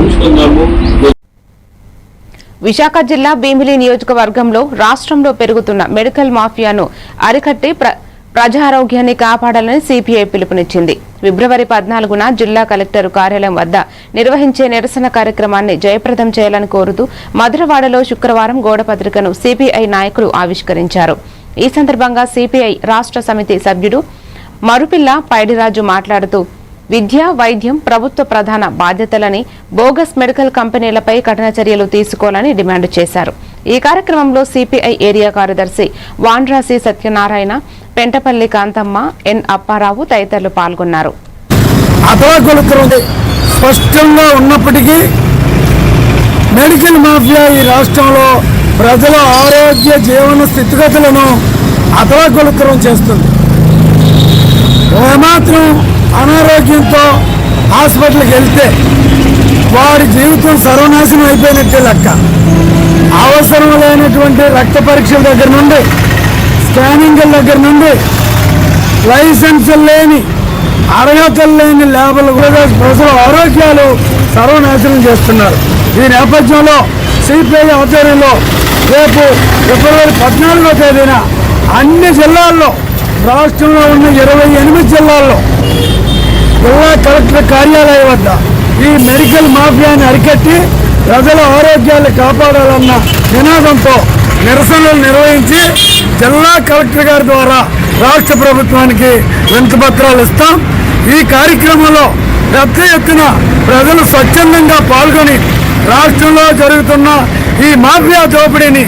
ఉంచుతున్నాము విశాఖ జిల్లా భీమిలి నియోజకవర్గంలో రాష్ట్రంలో పెరుగుతున్న మెడికల్ మాఫియాను అరికట్టి ప్ర ప్రజారోగ్యాన్ని కాపాడాలని సిపిఐ పిలుపునిచ్చింది. ఫిబ్రవరి పద్నాలుగున జిల్లా కలెక్టర్ కార్యాలయం వద్ద నిర్వహించే నిరసన కార్యక్రమాన్ని జయప్రదం చేయాలని కోరుతూ మధురవాడలో శుక్రవారం గోడపత్రికను సిపిఐ నాయకులు ఆవిష్కరించారు. ఈ సందర్భంగా సిపిఐ రాష్ట్ర సమితి సభ్యుడు మరుపిల్ల పైడిరాజు మాట్లాడుతూ విద్య వైద్యం ప్రభుత్వ ప్రధాన బాధ్యతలని బోగస్ మెడికల్ కంపెనీలపై కఠిన చర్యలు తీసుకోవాలని డిమాండ్ చేశారు. ఈ కార్యక్రమంలో సిపిఐ ఏరియా కార్యదర్శి వాండ్రాసి సత్యనారాయణ పెంటపల్లి కాంతమ్మ ఎన్ అప్పారావు తదితరులు పాల్గొన్నారు. స్పష్టంగా ఉన్నప్పటికీ మెడికల్ మాఫియా ఈ రాష్ట్రంలో ప్రజల ఆరోగ్య జీవన స్థితిగతులను అతలకొలుతరం చేస్తుంది. ఏమాత్రం అనారోగ్యంతో హాస్పిటల్కి వెళ్తే వారి జీవితం సర్వనాశనం అయిపోయినట్టే లెక్క. అవసరం లేనటువంటి రక్త పరీక్షల దగ్గర నుండి స్కానింగ్ల దగ్గర నుండి లైసెన్స్ లేని అర్హతలు లేని ల్యాబులు కూడా ప్రజల ఆరోగ్యాలు సర్వనాశనం చేస్తున్నారు. ఈ నేపథ్యంలో సిపిఐ ఆధ్వర్యంలో రేపు ఫిబ్రవరి పద్నాలుగో తేదీన అన్ని జిల్లాల్లో రాష్ట్రంలో ఉన్న ఇరవై ఎనిమిది జిల్లాల్లో జిల్లా కలెక్టర్ కార్యాలయం వద్ద ఈ మెడికల్ మాఫియాని అరికట్టి ప్రజల ఆరోగ్యాన్ని కాపాడాలన్న నినాదంతో నిరసనలు నిర్వహించి జిల్లా కలెక్టర్ గారి ద్వారా రాష్ట్ర ప్రభుత్వానికి వినతిపత్రాలు ఇస్తాం. ఈ కార్యక్రమంలో పెద్ద ఎత్తున ప్రజలు స్వచ్ఛందంగా పాల్గొని రాష్ట్రంలో జరుగుతున్న ఈ మాఫియా దోపిడీని